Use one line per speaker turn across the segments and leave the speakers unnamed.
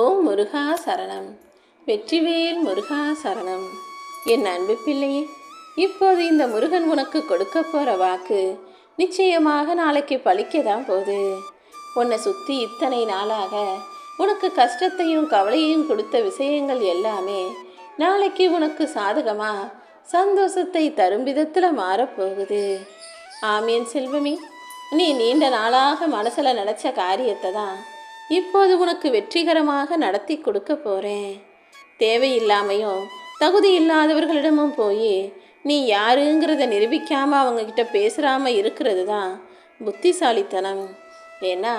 ஓம் முருகா சரணம். வெற்றிவேல் முருகா சரணம். என் அன்பு பிள்ளையே இப்போது இந்த முருகன் உனக்கு கொடுக்க போகிற வாக்கு நிச்சயமாக நாளைக்கு பழிக்க தான் போகுது. உன்னை சுற்றி இத்தனை நாளாக உனக்கு கஷ்டத்தையும் கவலையும் கொடுத்த விஷயங்கள் எல்லாமே நாளைக்கு உனக்கு சாதகமா சந்தோஷத்தை தரும் விதத்தில் மாறப்போகுது ஆமீன் செல்வமி. நீ நீண்ட நாளாக மனசில் நினச்ச காரியத்தை தான் இப்போது உனக்கு வெற்றிகரமாக நடத்தி கொடுக்க போகிறேன் தேவையில்லாமையும் தகுதி இல்லாதவர்களிடமும் போய் நீ யாருங்கிறத நிரூபிக்காமல் அவங்கக்கிட்ட பேசுகிறாம இருக்கிறது தான் புத்திசாலித்தனம். ஏன்னா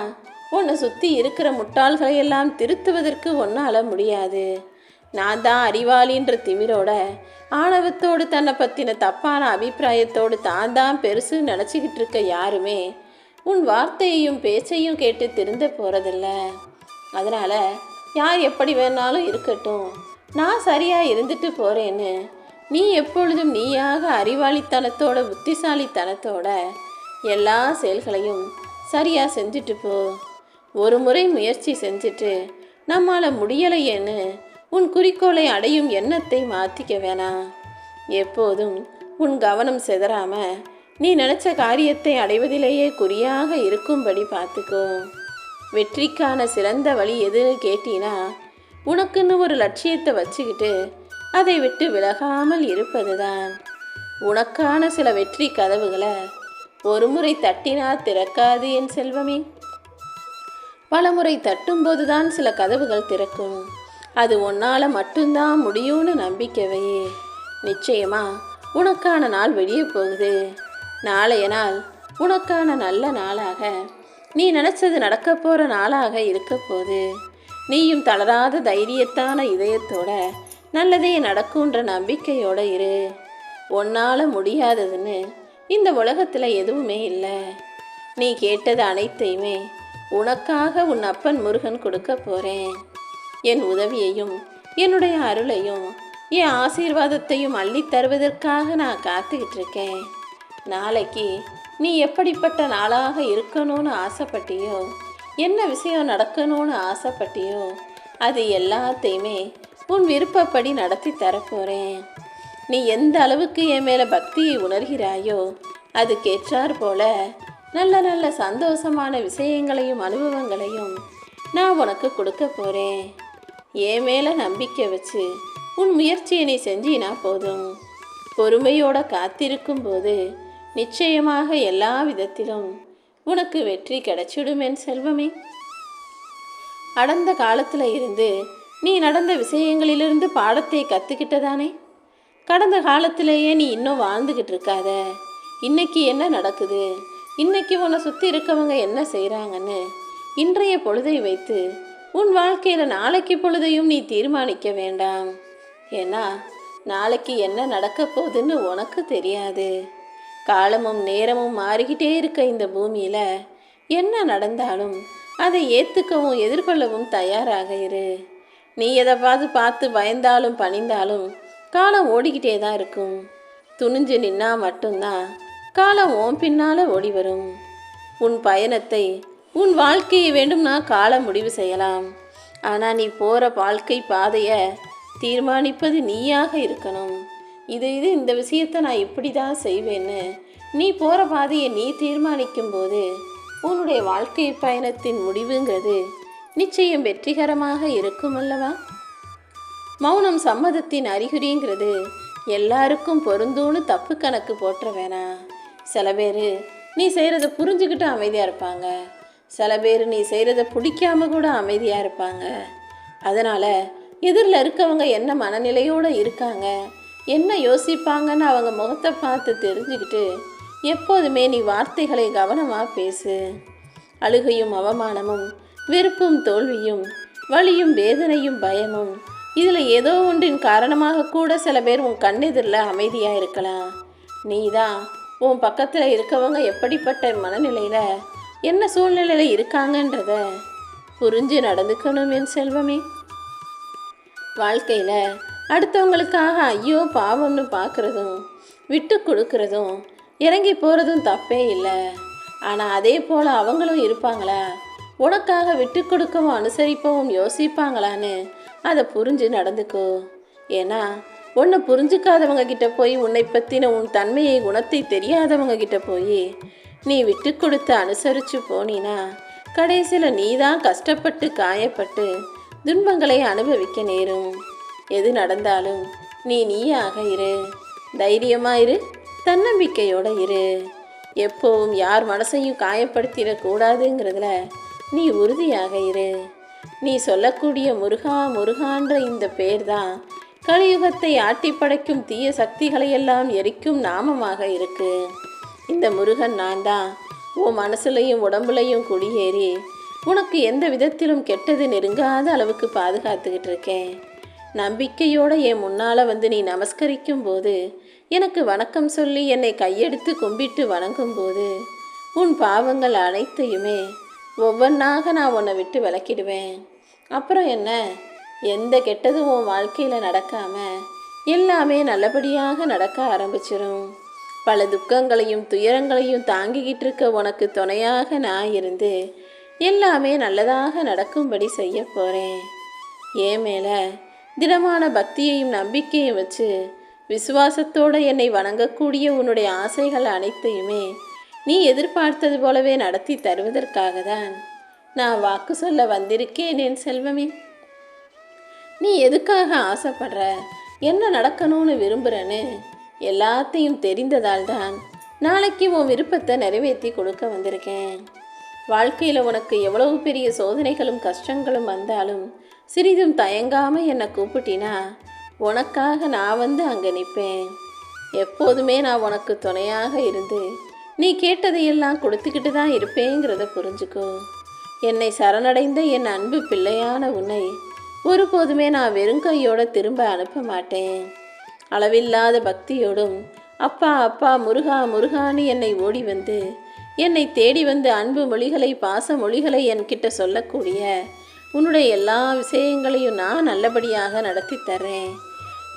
உன்னை சுற்றி இருக்கிற முட்டாள்களையெல்லாம் திருத்துவதற்கு ஒன்றால் முடியாது. நான் தான் அறிவாளின்ற திமிரோட ஆணவத்தோடு தன்னை பற்றின தப்பான அபிப்பிராயத்தோடு தான் தான் பெருசு நினச்சிக்கிட்டு இருக்க யாருமே உன் வார்த்தையையும் பேச்சையும் கேட்டு திருந்த போகிறதில்ல அதனால் யார் எப்படி வேணாலும் இருக்கட்டும். நான் சரியாக இருந்துட்டு போகிறேன்னு நீ எப்பொழுதும் நீயாக அறிவாளித்தனத்தோட புத்திசாலித்தனத்தோட எல்லா செயல்களையும் சரியாக செஞ்சுட்டு போ. ஒரு முறை முயற்சி செஞ்சுட்டு நம்மால் முடியலையேன்னு உன் குறிக்கோளை அடையும் எண்ணத்தை மாற்றிக்க வேணாம். எப்போதும் உன் கவனம் செதறாமல் நீ நினச்ச காரியத்தை அடைவதிலேயே குறியாக இருக்கும்படி பார்த்துக்கோ. வெற்றிக்கான சிறந்த வழி எதுன்னு கேட்டீனா உனக்குன்னு ஒரு லட்சியத்தை வச்சுக்கிட்டு அதை விட்டு விலகாமல் இருப்பதுதான். உனக்கான சில வெற்றி கதவுகளை ஒரு முறை தட்டினா திறக்காது என் செல்வமே. பலமுறை தட்டும்போதுதான் சில கதவுகள் திறக்கும். அது உன்னால் மட்டும்தான் முடியும்னு நம்பிக்கவையே நிச்சயமா உனக்கான நாள் வெளியே போகுது. நாளைய நாள் உனக்கான நல்ல நாளாக நீ நினச்சது நடக்க போகிற நாளாக இருக்க நீயும் தளராத தைரியத்தான இதயத்தோட நல்லதே நடக்குன்ற நம்பிக்கையோட இரு. உன்னால் முடியாததுன்னு இந்த உலகத்தில் எதுவுமே இல்லை. நீ கேட்டது அனைத்தையுமே உனக்காக உன் அப்பன் முருகன் கொடுக்க போகிறேன் என் உதவியையும் என்னுடைய அருளையும் என் ஆசீர்வாதத்தையும் அள்ளித் தருவதற்காக நான் காத்துக்கிட்டு இருக்கேன். நாளைக்கு நீ எப்படிப்பட்ட நாளாக இருக்கணும்னு ஆசைப்பட்டியோ என்ன விஷயம் நடக்கணும்னு ஆசைப்பட்டியோ அது எல்லாத்தையுமே உன் விருப்பப்படி நடத்தி தரப்போகிறேன் நீ எந்த அளவுக்கு என் மேலே பக்தியை உணர்கிறாயோ அதுக்கேற்றாற் போல நல்ல நல்ல சந்தோஷமான விஷயங்களையும் அனுபவங்களையும் நான் உனக்கு கொடுக்க போகிறேன் என் மேலே நம்பிக்கை வச்சு உன் முயற்சியை நீ செஞ்சினா போதும். பொறுமையோட காத்திருக்கும் போது நிச்சயமாக எல்லா விதத்திலும் உனக்கு வெற்றி கிடைச்சிடும் என் செல்வமே. அடந்த காலத்தில் இருந்து நீ நடந்த விஷயங்களிலிருந்து பாடத்தை கற்றுக்கிட்டதானே கடந்த காலத்திலேயே நீ இன்னும் வாழ்ந்துக்கிட்டு இருக்காத. இன்னைக்கு என்ன நடக்குது? இன்னைக்கு உன்னை சுற்றி இருக்கவங்க என்ன செய்கிறாங்கன்னு இன்றைய பொழுதை வைத்து உன் வாழ்க்கையில் நாளைக்கு பொழுதையும் நீ தீர்மானிக்க வேண்டாம். ஏன்னா நாளைக்கு என்ன நடக்க போகுதுன்னு உனக்கு தெரியாது. காலமும் நேரமும் மாறிக்கிட்டே இருக்க இந்த பூமியில் என்ன நடந்தாலும் அதை ஏற்றுக்கவும் எதிர்கொள்ளவும் தயாராக இரு. நீ எதை பார்த்து பார்த்து பயந்தாலும் பணிந்தாலும் காலம் ஓடிக்கிட்டே தான் இருக்கும். துணிஞ்சு நின்னா மட்டும்தான் காலம் ஓம் பின்னால் ஓடி வரும். உன் பயணத்தை உன் வாழ்க்கையை வேண்டும்னா காலம் முடிவு செய்யலாம். ஆனால் நீ போகிற வாழ்க்கை பாதையை தீர்மானிப்பது நீயாக இருக்கணும். இது இது இந்த விஷயத்தை நான் இப்படி தான் செய்வேன்னு. நீ போகிற பாதையை நீ தீர்மானிக்கும் போது உன்னுடைய வாழ்க்கை பயணத்தின் முடிவுங்கிறது நிச்சயம் வெற்றிகரமாக இருக்கும் அல்லவா? மௌனம் சம்மதத்தின் அறிகுறிங்கிறது எல்லாருக்கும் பொருந்தும்னு தப்பு கணக்கு போட்டுற வேணாம் சில பேர் நீ செய்கிறத புரிஞ்சுக்கிட்டு அமைதியாக இருப்பாங்க. சில பேர் நீ செய்கிறத பிடிக்காம கூட அமைதியாக இருப்பாங்க. அதனால் எதிரில் இருக்கவங்க என்ன மனநிலையோடு இருக்காங்க என்ன யோசிப்பாங்கன்னு அவங்க முகத்தை பார்த்து தெரிஞ்சுக்கிட்டு எப்போதுமே நீ வார்த்தைகளை கவனமாக பேசு. அழுகையும் அவமானமும் வெறுப்பும் தோல்வியும் வலியும் வேதனையும் பயமும் இதில் ஏதோ ஒன்றின் காரணமாக கூட சில பேர் உன் கண்ணெதிரில் அமைதியாக இருக்கலாம். நீ தான் உன் பக்கத்தில் இருக்கவங்க எப்படிப்பட்ட மனநிலையில் என்ன சூழ்நிலையில் இருக்காங்கன்றத புரிஞ்சு நடந்துக்கணும் என் செல்வமே. வாழ்க்கையில் அடுத்தவங்களுக்காக ஐயோ பாவம்னு பார்க்குறதும் விட்டு கொடுக்குறதும் இறங்கி போகிறதும் தப்பே இல்லை. ஆனால் அதே போல் அவங்களும் இருப்பாங்களா? உனக்காக விட்டு கொடுக்கவும் அனுசரிப்பவும் யோசிப்பாங்களான்னு அதை புரிஞ்சு நடந்துக்கோ. ஏன்னா உன்னை புரிஞ்சுக்காதவங்க கிட்ட போய் உன்னை பற்றின உன் தன்மையை குணத்தை தெரியாதவங்க கிட்ட போய் நீ விட்டு கொடுத்து அனுசரித்து போனீனா கடைசியில் நீ தான் கஷ்டப்பட்டு காயப்பட்டு துன்பங்களை அனுபவிக்க நேரும். எது நடந்தாலும் நீ நீயாக இரு. தைரியமாக இரு. தன்னம்பிக்கையோடு இரு. எப்போவும் யார் மனசையும் காயப்படுத்திடக்கூடாதுங்கிறதுல நீ உறுதியாக இரு. நீ சொல்லக்கூடிய முருகா முருகான்ற இந்த பேர் தான் கலியுகத்தை ஆட்டி படைக்கும் தீய சக்திகளையெல்லாம் எரிக்கும் நாமமாக இருக்கு. இந்த முருகன் நான் தான் உன் மனசுலையும் உடம்புலையும் குடியேறி உனக்கு எந்த விதத்திலும் கெட்டது நெருங்காத அளவுக்கு பாதுகாத்துக்கிட்டு இருக்கேன். நம்பிக்கையோட என் முன்னால் வந்து நீ நமஸ்கரிக்கும் போது எனக்கு வணக்கம் சொல்லி என்னை கையெடுத்து கும்பிட்டு வணங்கும் போது உன் பாவங்கள் அனைத்தையுமே ஒவ்வொன்றாக நான் உன்னை விட்டு விளக்கிடுவேன் அப்புறம் என்ன? எந்த கெட்டதும் உன் வாழ்க்கையில் நடக்காமல் எல்லாமே நல்லபடியாக நடக்க ஆரம்பிச்சிடும் பல துக்கங்களையும் துயரங்களையும் தாங்கிக்கிட்டு இருக்க உனக்கு துணையாக நான் இருந்து எல்லாமே நல்லதாக நடக்கும்படி செய்ய போகிறேன் ஏன் மேலே திடமான பக்தியையும் நம்பிக்கையும் வச்சு விசுவாசத்தோடு என்னை வணங்கக்கூடிய உன்னுடைய ஆசைகள் அனைத்தையுமே நீ எதிர்பார்த்தது போலவே நடத்தி தருவதற்காக தான் நான் வாக்கு சொல்ல வந்திருக்கேன் என் செல்வமே. நீ எதுக்காக ஆசைப்படுற? என்ன நடக்கணும்னு விரும்புகிறேன்னு எல்லாத்தையும் தெரிந்ததால் தான் நாளைக்கு உன் விருப்பத்தை நிறைவேற்றி கொடுக்க வந்திருக்கேன். வாழ்க்கையில் உனக்கு எவ்வளவு பெரிய சோதனைகளும் கஷ்டங்களும் வந்தாலும் சிறிதும் தயங்காமல் என்னை கூப்பிட்டினா உனக்காக நான் வந்து அங்கே நிற்பேன் எப்போதுமே நான் உனக்கு துணையாக இருந்து நீ கேட்டதையெல்லாம் கொடுத்துக்கிட்டு தான் இருப்பேங்கிறத புரிஞ்சுக்கோ. என்னை சரணடைந்த என் அன்பு பிள்ளையான உன்னை ஒருபோதுமே நான் வெறுங்கையோட திரும்ப அனுப்ப மாட்டேன். அளவில்லாத பக்தியோடும் அப்பா அப்பா முருகா முருகான்னு என்னை ஓடி வந்து என்னை தேடி வந்து அன்பு மொழிகளை பாச மொழிகளை என்கிட்ட சொல்லக்கூடிய உன்னுடைய எல்லா விஷயங்களையும் நான் நல்லபடியாக நடத்தி தர்றேன்.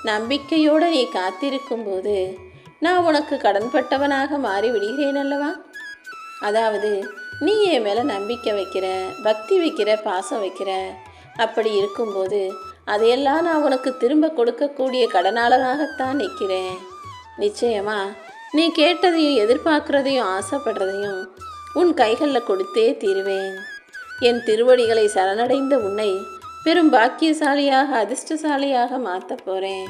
நம்பிக்கையோடு நீ காத்திருக்கும்போது நான் உனக்கு கடன்பட்டவனாக மாறி விடுகிறேன் அல்லவா? அதாவது நீ என் மேலே நம்பிக்கை வைக்கிற பக்தி வைக்கிற பாசம் வைக்கிற அப்படி இருக்கும்போது அதையெல்லாம் நான் உனக்கு திரும்ப கொடுக்கக்கூடிய கடனாளராகத்தான் நிற்கிறேன். நிச்சயமா நீ கேட்டதையும் எதிர்பார்க்குறதையும் ஆசைப்படுறதையும் உன் கைகளில் கொடுத்தே தீருவேன். என் திருவடிகளை சரணடைந்த உன்னை பெரும் பாக்கியசாலியாக அதிர்ஷ்டசாலியாக மாற்ற போகிறேன்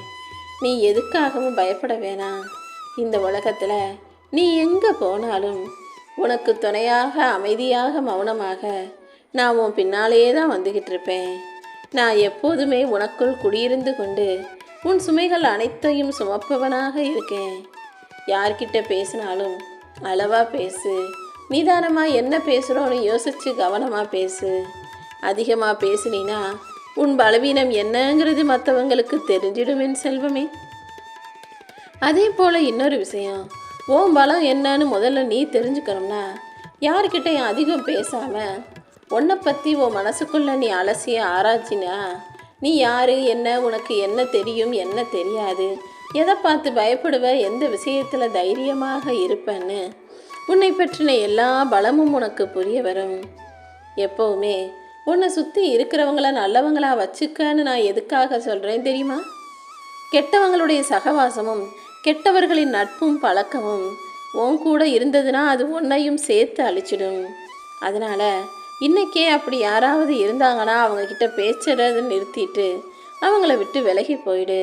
நீ எதுக்காகவும் பயப்பட வேணாம். இந்த உலகத்தில் நீ எங்கே போனாலும் உனக்கு துணையாக அமைதியாக மௌனமாக நான் உன் பின்னாலேயே தான் வந்துக்கிட்டு இருப்பேன். நான் எப்போதுமே உனக்குள் குடியிருந்து கொண்டு உன் சுமைகள் அனைத்தையும் சுமப்பவனாக இருக்கேன். யார்கிட்ட பேசினாலும் அளவாக பேசு. நிதானமாக என்ன பேசுகிறோன்னு யோசித்து கவனமாக பேசு. அதிகமாக பேசுனீனா உன் பலவீனம் என்னங்கிறது மற்றவங்களுக்கு தெரிஞ்சிடும் என் செல்வமே. அதே போல் இன்னொரு விஷயம். உன் பலம் என்னன்னு முதல்ல நீ தெரிஞ்சுக்கணும்னா யார்கிட்டையும் அதிகம் பேசாமல் உன்னை பற்றி உன் மனசுக்குள்ளே நீ அலசிய ஆராய்ச்சினா நீ யார் என்ன உனக்கு என்ன தெரியும் என்ன தெரியாது எதை பார்த்து பயப்படுவ எந்த விஷயத்தில் தைரியமாக இருப்பேன்னு உன்னை பற்றின எல்லா பலமும் உனக்கு புரிய வரும். எப்போவுமே உன்னை சுற்றி இருக்கிறவங்கள நல்லவங்களா வச்சுக்கன்னு நான் எதுக்காக சொல்கிறேன் தெரியுமா? கெட்டவங்களுடைய சகவாசமும் கெட்டவர்களின் நட்பும் பழக்கமும் உன் கூட இருந்ததுன்னா அது உன்னையும் சேர்த்து அழிச்சிடும். அதனால் இன்னைக்கே அப்படி யாராவது இருந்தாங்கன்னா அவங்கக்கிட்ட பேச்சுறது நிறுத்திட்டு அவங்கள விட்டு விலகி போயிடு.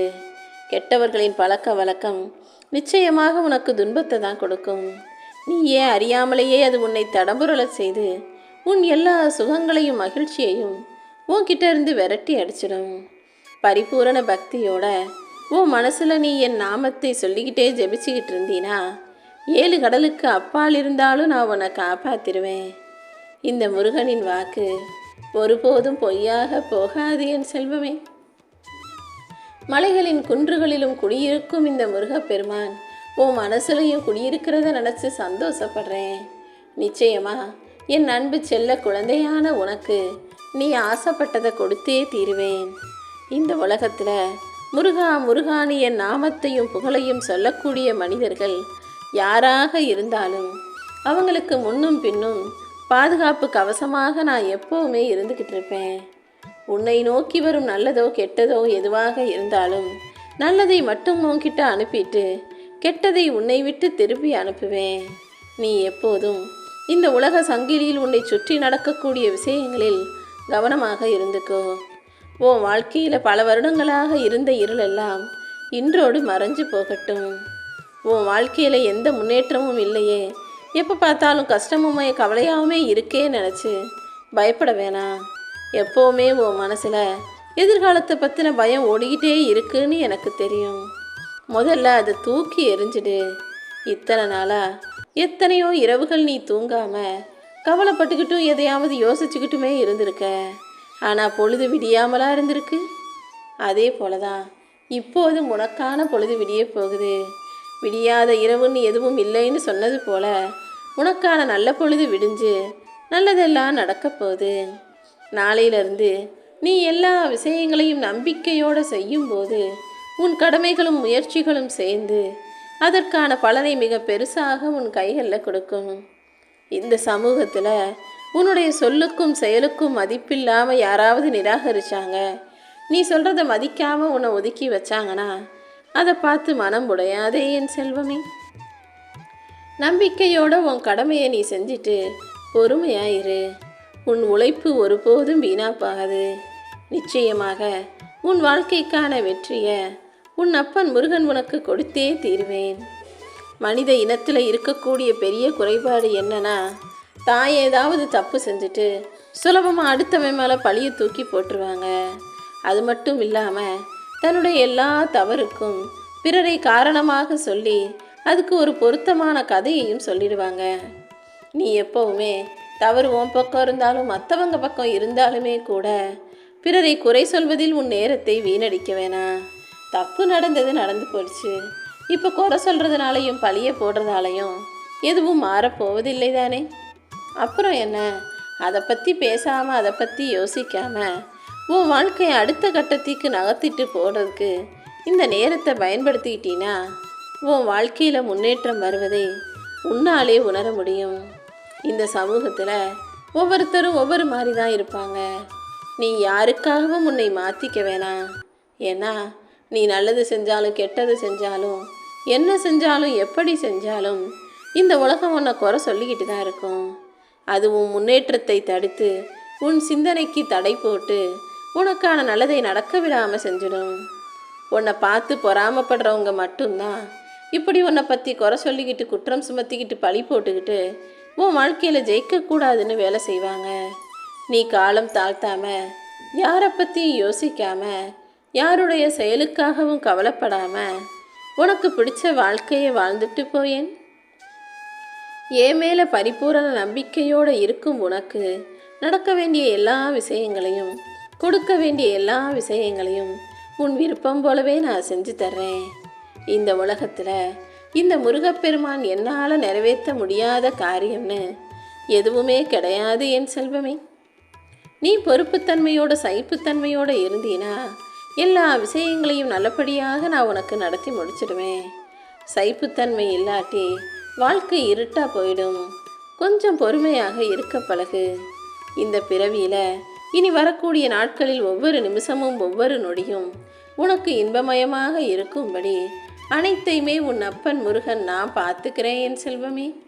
கெட்டவர்களின் பழக்க வழக்கம் நிச்சயமாக உனக்கு துன்பத்தை தான் கொடுக்கும். நீ ஏன் அறியாமலேயே அது உன்னை தடம்புரளச் செய்து உன் எல்லா சுகங்களையும் மகிழ்ச்சியையும் உன்கிட்ட இருந்து விரட்டி அடிச்சிடும். பரிபூரண பக்தியோட உன் மனசில் நீ என் நாமத்தை சொல்லிக்கிட்டே ஜெபிச்சுக்கிட்டு இருந்தீனா ஏழு கடலுக்கு அப்பால் இருந்தாலும் நான் உன்னை காப்பாத்திருவேன். இந்த முருகனின் வாக்கு ஒருபோதும் பொய்யாக போகாது என் செல்வமே. மலைகளின் குன்றுகளிலும் குடியிருக்கும் இந்த முருகப்பெருமான் உன் மனசுலையும் குடியிருக்கிறத நினச்சி சந்தோஷப்படுறேன். நிச்சயமா என் அன்பு செல்ல குழந்தையான உனக்கு நீ ஆசைப்பட்டதை கொடுத்தே தீருவேன். இந்த உலகத்தில் முருகா முருகானி என் நாமத்தையும் புகழையும் சொல்லக்கூடிய மனிதர்கள் யாராக இருந்தாலும் அவங்களுக்கு முன்னும் பின்னும் பாதுகாப்பு கவசமாக நான் எப்போவுமே இருந்துக்கிட்டு இருப்பேன். உன்னை நோக்கி வரும் நல்லதோ கெட்டதோ எதுவாக இருந்தாலும் நல்லதை மட்டும் உன்கிட்ட அனுப்பிட்டு கெட்டதை உன்னை விட்டு திருப்பி அனுப்புவேன். நீ எப்போதும் இந்த உலக சங்கிலியில் உன்னை சுற்றி நடக்கக்கூடிய விஷயங்களில் கவனமாக இருந்துக்கோ. உன் வாழ்க்கையில் பல வருடங்களாக இருந்த இருளெல்லாம் இன்றோடு மறைஞ்சு போகட்டும். உன் வாழ்க்கையில் எந்த முன்னேற்றமும் இல்லையே. எப்போ பார்த்தாலும் கஷ்டமுமே கவலையாகவுமே இருக்கே நினச்சி பயப்பட வேணாம் எப்போவுமே உன் மனசில் எதிர்காலத்தை பற்றின பயம் ஓடிக்கிட்டே இருக்குன்னு எனக்கு தெரியும். முதல்ல அதை தூக்கி எரிஞ்சிடு இத்தனை நாளா எத்தனையோ இரவுகள் நீ தூங்காம கவலைப்பட்டுக்கிட்டும் எதையாவது யோசிச்சுக்கிட்டுமே இருந்திருக்க. ஆனால் பொழுது விடியாமலா இருந்திருக்கு? அதே போல தான் இப்போது உனக்கான பொழுது விடிய போகுது. விடியாத இரவுன்னு எதுவும் இல்லைன்னு சொன்னது போல உனக்கான நல்ல பொழுது விடிஞ்சு நல்லதெல்லாம் நடக்கப் போகுது. நாளையிலிருந்து நீ எல்லா விஷயங்களையும் நம்பிக்கையோடு செய்யும்போது உன் கடமைகளும் முயற்சிகளும் சேர்ந்து அதற்கான பலனை மிக பெருசாக உன் கைகளில் கொடுக்கும். இந்த சமூகத்தில் உன்னுடைய சொல்லுக்கும் செயலுக்கும் மதிப்பில்லாமல் யாராவது நிராகரிச்சாங்க. நீ சொல்கிறத மதிக்காமல் உன்னை ஒதுக்கி வச்சாங்கன்னா அதை பார்த்து மனம் உடையாதே என் செல்வமே. நம்பிக்கையோட உன் கடமையை நீ செஞ்சுட்டு பொறுமையாயிரு உன் உழைப்பு ஒருபோதும் வீணாப்பாகாது. நிச்சயமாக உன் வாழ்க்கைக்கான வெற்றியை உன் அப்பன் முருகன் உனக்கு கொடுத்தே தீர்வேன். மனித இனத்தில் இருக்கக்கூடிய பெரிய குறைபாடு என்னன்னா தான் ஏதாவது தப்பு செஞ்சுட்டு சுலபமாக அடுத்தவன் மேலே பழியை தூக்கி போட்டுருவாங்க. அது மட்டும் இல்லாமல் தன்னுடைய எல்லா தவறுக்கும் பிறரை காரணமாக சொல்லி அதுக்கு ஒரு பொருத்தமான கதையையும் சொல்லிடுவாங்க. நீ எப்போவுமே தவறு உன் பக்கம் இருந்தாலும் மற்றவங்க பக்கம் இருந்தாலுமே கூட பிறரை குறை சொல்வதில் உன் நேரத்தை வீணடிக்க வேணாம். தப்பு நடந்தது நடந்து போயிடுச்சு இப்போ குறை சொல்கிறதுனாலையும் பழியை போடுறதாலையும் எதுவும் மாறப்போவதில்லை தானே? அப்புறம் என்ன? அதை பற்றி பேசாமல் அதை பற்றி யோசிக்காமல் உன் வாழ்க்கையை அடுத்த கட்டத்துக்கு நகர்த்திட்டு போகிறதுக்கு இந்த நேரத்தை பயன்படுத்திக்கிட்டீன்னா உன் வாழ்க்கையில் முன்னேற்றம் வருவதை உன்னாலே உணர முடியும். இந்த சமூகத்தில் ஒவ்வொருத்தரும் ஒவ்வொரு மாதிரி தான் இருப்பாங்க. நீ யாருக்காகவும் உன்னை மாற்றிக்க வேணாம். ஏன்னா நீ நல்லது செஞ்சாலும் கெட்டது செஞ்சாலும் என்ன செஞ்சாலும் எப்படி செஞ்சாலும் இந்த உலகம் உன்னை குறை சொல்லிக்கிட்டு தான் இருக்கும். அது உன் முன்னேற்றத்தை தடுத்து உன் சிந்தனைக்கு தடை போட்டு உனக்கான நல்லதை நடக்க விடாமல் செஞ்சிடும். உன்னை பார்த்து பொறாமப்படுறவங்க மட்டும்தான் இப்படி உன்னை பற்றி குறை சொல்லிக்கிட்டு குற்றம் சுமத்திக்கிட்டு பழி போட்டுக்கிட்டு உன் வாழ்க்கையில் ஜெயிக்கக்கூடாதுன்னு வேலை செய்வாங்க. நீ காலம் தாழ்த்தாம யாரை பற்றியும் யோசிக்காமல் யாருடைய செயலுக்காகவும் கவலைப்படாமல் உனக்கு பிடிச்ச வாழ்க்கையை வாழ்ந்துட்டு போயேன். என் மேலே பரிபூரண நம்பிக்கையோடு இருக்கும் உனக்கு நடக்க வேண்டிய எல்லா விஷயங்களையும் கொடுக்க வேண்டிய எல்லா விஷயங்களையும் உன் விருப்பம் போலவே நான் செஞ்சு தர்றேன். இந்த உலகத்தில் இந்த முருகப்பெருமான் என்னால் நிறைவேற்ற முடியாத காரியம்னு எதுவுமே கிடையாது என் செல்வமே. நீ பொறுப்புத்தன்மையோட சகிப்புத்தன்மையோட இருந்தீனா எல்லா விஷயங்களையும் நல்லபடியாக நான் உனக்கு நடத்தி முடிச்சிடுவேன். சைப்புத்தன்மை இல்லாட்டி வாழ்க்கை இருட்டாக போயிடும். கொஞ்சம் பொறுமையாக இருக்க பழகு. இந்த பிறவியில் இனி வரக்கூடிய நாட்களில் ஒவ்வொரு நிமிஷமும் ஒவ்வொரு நொடியும் உனக்கு இன்பமயமாக இருக்கும்படி அனைத்தையுமே உன் அப்பன் முருகன் நான் பார்த்துக்கிறேன் என் செல்வமே.